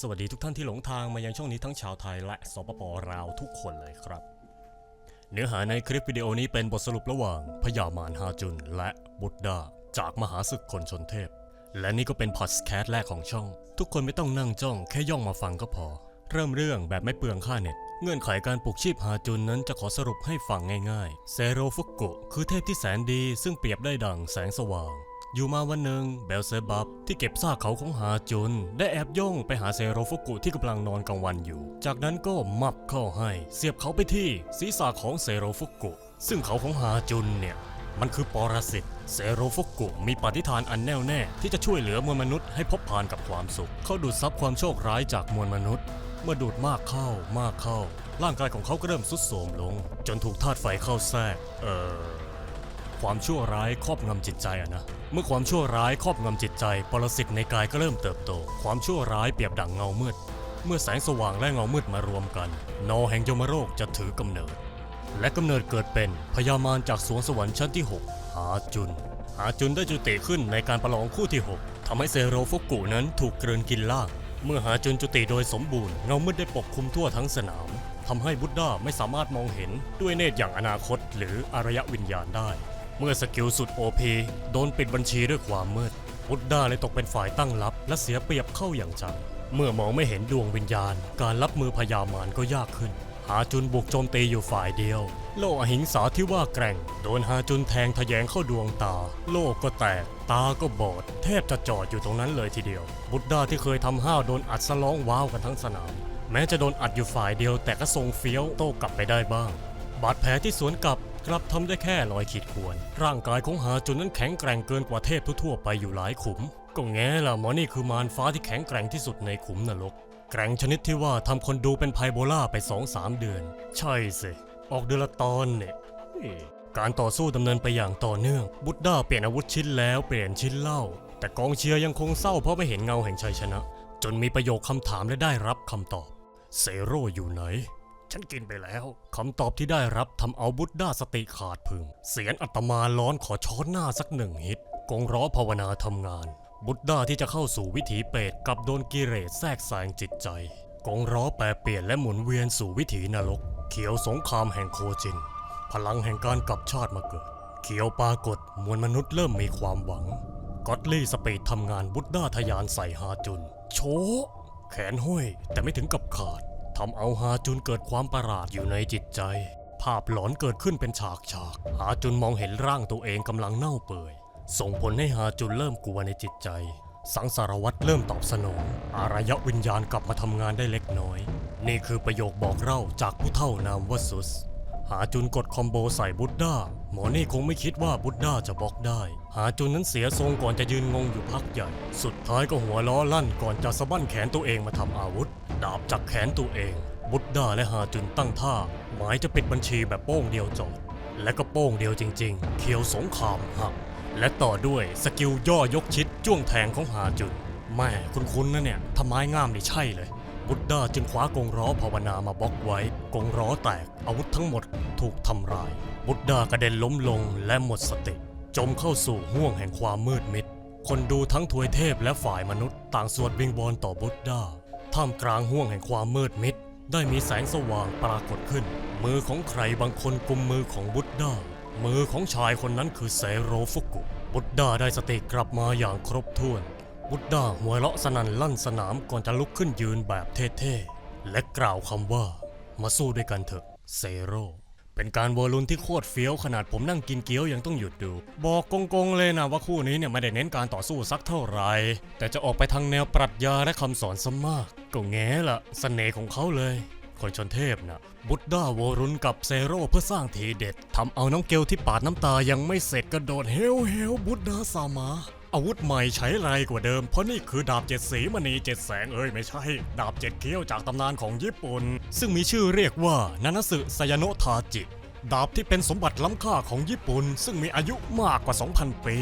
สวัสดีทุกท่านที่หลงทางมายังช่องนี้ทั้งชาวไทยและสปปลาวทุกคนเลยครับ เนื้อหาในคลิปวิดีโอนี้เป็นบทสรุประหว่างพญามารฮาจุนและบุตดาจากมหาศึกคนชนเทพ และนี่ก็เป็นพอดแคสต์แรกของช่อง ทุกคนไม่ต้องนั่งจ้องแค่ย่องมาฟังก็พอ เริ่มเรื่องแบบไม่เปลืองค่าเน็ตเงื่อนไขการปลูกชีพฮาจุนนั้นจะขอสรุปให้ฟังง่ายๆ เซโรฟุกุคือเทพที่แสนดีซึ่งเปรียบได้ดังแสงสว่าง อยู่มาวันหนึ่งเบลเซบับที่เก็บซากเขาของฮาจุน ได้แอบย่องไปหาเซโรฟุกุที่กำลังนอนกลางวันอยู่ จากนั้นก็มับเข้าให้ เสียบเขาไปที่ศีรษะของเซโรฟุกุ ซึ่งเขาของฮาจุนเนี่ยมันคือปรสิตเซโรฟุกุมีปฏิฐานอันแน่วแน่ที่จะช่วยเหลือมวลมนุษย์ให้พบผ่านกับความสุข เขาดูดซับความโชคร้ายจากมวลมนุษย์ เมื่อดูดมากเข้ามากเข้า ร่างกายของเขาก็เริ่มทรุดโทรมลง จนถูกธาตุไฟเข้าแทรก เอ่อ ความชั่วร้ายครอบงำจิตใจอะนะ เมื่อความชั่วร้ายครอบงำจิตใจ ปรสิตในกายก็เริ่มเติบโต ความชั่วร้ายเปรียบดั่งเงามืด เมื่อแสงสว่างและเงามืดมารวมกัน นอแห่งยมโรคจะถือกำเนิด และกำเนิดเกิดเป็นพญามารจากสวงสวรรค์ชั้นที่ 6 หาจุน หาจุนได้จุติขึ้นในการประลองคู่ที่ 6ทำให้เซโรฟุกุนั้นถูกกลืนกินล่างเมื่อหาจุนจุติโดยสมบูรณ์เงามืดได้ปกคลุมทั่วทั้งสนามทำให้บุตดาไม่สามารถมองเห็นด้วยเนตรอย่างอนาคต หรืออารยวิญญาณได้ เมื่อสกิลสุดโอพโดนปิดบัญชีด้วยความมืดบุตดาเลยตกเป็นฝ่ายตั้งรับ และเสียเปรียบเข้าอย่างจัง เมื่อมองไม่เห็นดวงวิญญาณ การรับมือพญามารก็ยากขึ้น หาจุนบุกโจมตีอยู่ฝ่ายเดียว โลอหิงสาที่ว่าแกร่ง โดนหาจุนแทงทะแยงเข้าดวงตา โลกก็แตก ตาก็บอด แทบจะจอดอยู่ตรงนั้นเลยทีเดียว บุตรดาที่เคยทำห้าวโดนอัดสะล้องว้าวกันทั้งสนาม แม้จะโดนอัดอยู่ฝ่ายเดียวแต่ก็ทรงเฟี้ยวโต้กลับไปได้บ้าง บาดแผลที่สวนกลับ กลับทำได้แค่รอยขีดข่วน ร่างกายของหาจุนนั้นแข็งแกร่งเกินกว่าเทพทั่วๆไปอยู่หลายขุม ก็แง่ละหมอนี่คือมารฟ้าที่แข็งแกร่งที่สุดในขุมนรก แกร่งชนิดที่ว่าทำคนดูเป็นไพโบล่าไป2องสามเดือน ใช่สิออกเดือนละตอนเนี่ยเอ้ยการต่อสู้ดำเนินไปอย่างต่อเนื่อง บุตด้าเปลี่ยนอาวุธชิ้นแล้วเปลี่ยนชิ้นเล่า แต่กองเชียร์ยังคงเศร้าเพราะไม่เห็นเงาแห่งชัยชนะ จนมีประโยคคำถามและได้รับคำตอบเซโร่อยู่ไหน ฉันกินไปแล้วคำตอบที่ได้รับทำเอาบุตด้าสติขาดพึง เสียงอัตมาร้อนขอช้อนหน้าสักหนึ่งฮิตกงร้อภาวนาทำงาน บุตด้าที่จะเข้าสู่วิถีเปรตกลับโดนกิเลสแทรกแซงจิตใจ กงร้อแปรเปลี่ยนและหมุนเวียนสู่วิถีนรก เขียวสงครามแห่งโคจิน พลังแห่งการกลับชาติมาเกิด เขียวปรากฏมวลมนุษย์เริ่มมีความหวังก็อตลี่สปีดทำงานบุตด้าทะยานใส่ฮาจุน โชแขนห้อยแต่ไม่ถึงกับขาด ทำเอาฮาจุนเกิดความประหลาดอยู่ในจิตใจ ภาพหลอนเกิดขึ้นเป็นฉากฉากฮาจุนมองเห็นร่างตัวเองกำลังเน่าเปื่อย ส่งผลให้ฮาจุนเริ่มกลัวในจิตใจ สังสารวัตรเริ่มตอบสนอง อารยวิญญาณกลับมาทำงานได้เล็กน้อย นี่คือประโยคบอกเล่าจากผู้เท่านามว่าซุสหาจุนกดคอมโบใส่บุตด้า หมอนี่คงไม่คิดว่าบุตด้าจะบล็อกได้ หาจุนนั้นเสียทรงก่อนจะยืนงงอยู่พักใหญ่ สุดท้ายก็หัวล้อลั่นก่อนจะสะบั้นแขนตัวเองมาทำอาวุธ ดาบจากแขนตัวเอง บุตด้าและหาจุนตั้งท่า หมายจะปิดบัญชีแบบโป้งเดียวจบและก็โป้งเดียวจริงๆ เคียวสงครามหัก และต่อด้วยสกิลย่อยกชิดจ้วงแทงของหาจุนแม่คุ้นๆนะเนี่ยทำไม้งามนี่ใช่เลย บุตด้าจึงคว้ากงร้อภาวนามาบล็อกไว้ กงร้อแตกอาวุธทั้งหมดถูกทำลาย บุตด้ากระเด็นล้มลงและหมดสติ จมเข้าสู่ห่วงแห่งความมืดมิด คนดูทั้งทวยเทพและฝ่ายมนุษย์ ต่างสวดวิงวอนต่อบุตด้า ท่ามกลางห่วงแห่งความมืดมิด ได้มีแสงสว่างปรากฏขึ้น มือของใครบางคนกุมมือของบุตด้ามือของชายคนนั้นคือเซโรฟุกุ บุตด้าได้สติกลับมาอย่างครบถ้วน บุตด้าหัวเราะสนั่นลั่นสนามก่อนจะลุกขึ้นยืนแบบเท่ๆ และกล่าวคำว่า มาสู้ด้วยกันเถอะเซโร เป็นการเวอร์ลุนที่โคตรเฟี้ยวขนาดผมนั่งกินเกี๊ยวยังต้องหยุดดู บอกกงๆเลยนะว่าคู่นี้เนี่ยไม่ได้เน้นการต่อสู้สักเท่าไหร่ แต่จะออกไปทางแนวปรัชญาและคำสอนซะมาก ก็แง่ละเสน่ห์ของเขาเลย คนชนเทพนะบุตด้าวอรุนกับเซโร่เพื่อสร้างทีเด็ดทำเอาน้องเกลที่ปาดน้ำตายังไม่เสร็จกระโดดเฮลเฮลบุตดาสามา อาวุธใหม่ใช้ไรกว่าเดิม เพราะนี่คือดาบเจ็ดสีมณีเจ็ดแสงเอ้ยไม่ใช่ ดาบเจ็ดเขี้ยวจากตำนานของญี่ปุ่น ซึ่งมีชื่อเรียกว่านานาสึไซยโนทาจิ ดาบที่เป็นสมบัติล้ำค่าของญี่ปุ่น ซึ่งมีอายุมากกว่า 2,000 ปี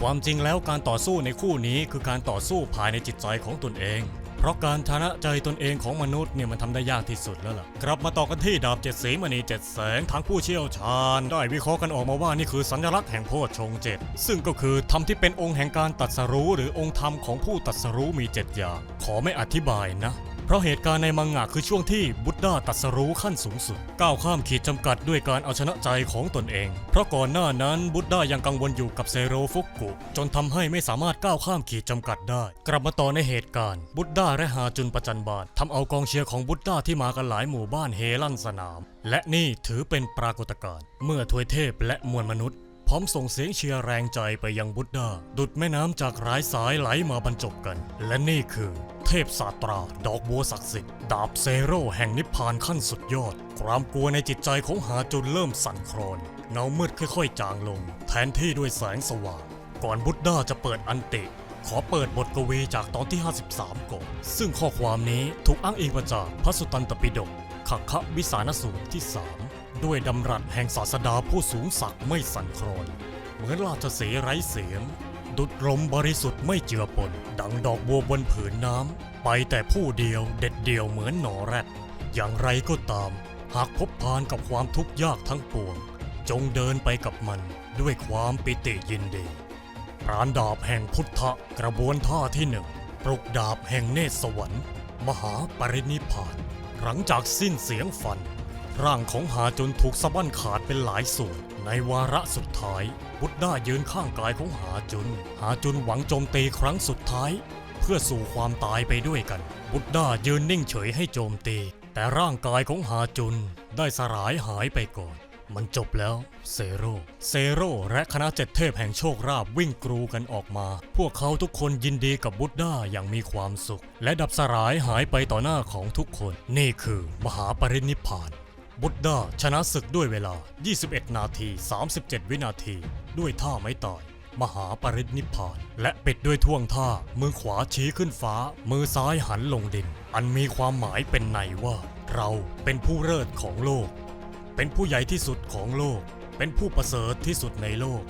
ความจริงแล้วการต่อสู้ในคู่นี้คือการต่อสู้ภายในจิตใจของตนเอง เพราะการชนะใจตนเองของมนุษย์เนี่ยมันทำได้ยากที่สุดแล้วล่ะ กลับมาต่อกันที่ดาบเจ็ดสีมณีเจ็ดแสงทางผู้เชี่ยวชาญ ได้วิเคราะห์กันออกมาว่านี่คือสัญลักษณ์แห่งโพชงเจ็ดซึ่งก็คือธรรมที่เป็นองค์แห่งการตัดสรู้ หรือองค์ธรรมของผู้ตัดสรู้มีเจ็ดอย่าง ขอไม่อธิบายนะ เพราะเหตุการณ์ในมังงะคือช่วงที่บุตดาตรัสรู้ขั้นสูงสุด ก้าวข้ามขีดจำกัดด้วยการเอาชนะใจของตนเอง เพราะก่อนหน้านั้นบุตดายังกังวลอยู่กับเซโรฟุกุ จนทำให้ไม่สามารถก้าวข้ามขีดจำกัดได้ กลับมาต่อในเหตุการณ์ บุตดาและฮาจุนประจันบานทำเอากองเชียร์ของบุตดาที่มากันหลายหมู่บ้านเฮลั่นสนาม และนี่ถือเป็นปรากฏการณ์เมื่อทวยเทพและมวลมนุษย์ พร้อมส่งเสียงเชียร์แรงใจไปยังบุตดาดุดแม่น้ำจากหลายสายไหลมาบรรจบกัน และนี่คือ เทพศาสตรา ดอกบัวศักดิ์สิทธิ์ดาบเซโร่แห่งนิพพานขั้นสุดยอด ความกลัวในจิตใจของหาจุนเริ่มสั่นคลอนเงามืดค่อยๆ จางลง แทนที่ด้วยแสงสว่าง ก่อนบุตดาจะเปิดอันติขอเปิดบทกวีจากตอนที่ 53ก่อนซึ่งข้อความนี้ถูกอ้างอิงมาจากพระสุตตันตปิฎกขักขวิสานสูตรที่ 3 ด้วยดำรัสแห่งศาสดาผู้สูงศักดิ์ไม่สั่นคลอน เหมือนราชเสีไร้เสียง ดุดลมบริสุทธิ์ไม่เจือปน ดังดอกบัวบนผืนน้ำ ไปแต่ผู้เดียวเด็ดเดียวเหมือนหนอแรดอย่างไรก็ตาม หากพบพานกับความทุกข์ยากทั้งปวง จงเดินไปกับมันด้วยความปิติยินดีปราณดาบแห่งพุทธะกระบวนท่าที่หนึ่งปลุกดาบแห่งเนตรสวรรค์ มหาปรินิพาน หลังจากสิ้นเสียงฟัน ร่างของหาจนถูกสะบั้นขาดเป็นหลายส่วน ในวาระสุดท้าย บุตด้ายืนข้างกายของหาจุนหาจุนหวังโจมตีครั้งสุดท้าย เพื่อสู่ความตายไปด้วยกัน บุตด้ายืนนิ่งเฉยให้โจมตี แต่ร่างกายของหาจุนได้สลายหายไปก่อน มันจบแล้วเซโร่เซโร่และคณะเจ็ดเทพแห่งโชคราบวิ่งกรูกันออกมา พวกเขาทุกคนยินดีกับบุตด้าอย่างมีความสุข และดับสลายหายไปต่อหน้าของทุกคน นี่คือมหาปรินิพพาน บุตดาชนะศึกด้วยเวลา 21 นาที 37 วินาที ด้วยท่าไม้ตายมหาปรินิพพาน และปิดด้วยท่วงท่า มือขวาชี้ขึ้นฟ้า มือซ้ายหันลงดิน อันมีความหมายเป็นในว่า เราเป็นผู้เลิศของโลก เป็นผู้ใหญ่ที่สุดของโลก เป็นผู้ประเสริฐที่สุดในโลก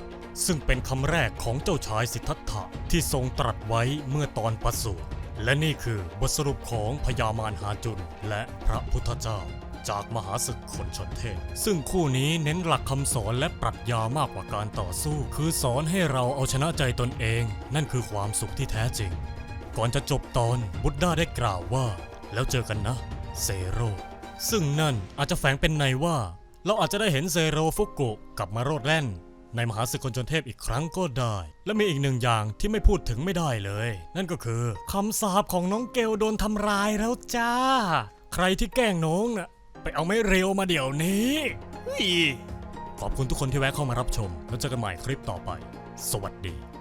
ซึ่งเป็นคำแรกของเจ้าชายสิทธัตถะที่ทรงตรัสไว้เมื่อตอนประสูติและนี่คือบทสรุปของพญามารหาจุนและพระพุทธเจ้า จากมหาศึกคนชนเทพ ซึ่งคู่นี้เน้นหลักคำสอนและปรัชญามากกว่าการต่อสู้ คือสอนให้เราเอาชนะใจตนเอง นั่นคือความสุขที่แท้จริง ก่อนจะจบตอนบุตด้าได้กล่าวว่า แล้วเจอกันนะ เซโร ซึ่งนั่นอาจจะแฝงเป็นในว่า เราอาจจะได้เห็นเซโรฟุกุกลับมาโรดแล่นในมหาศึกคนจนเทพอีกครั้งก็ได้ และมีอีกหนึ่งอย่างที่ไม่พูดถึงไม่ได้เลย นั่นก็คือคำสาปของน้องเกลโดนทำร้ายแล้วจ้า ใครที่แกล้งน้องน่ะ ไปเอาไม่เร็วมาเดี๋ยวนี้ขอบคุณทุกคนที่แวะเข้ามารับชม แล้วเจอกันใหม่คลิปต่อไป สวัสดี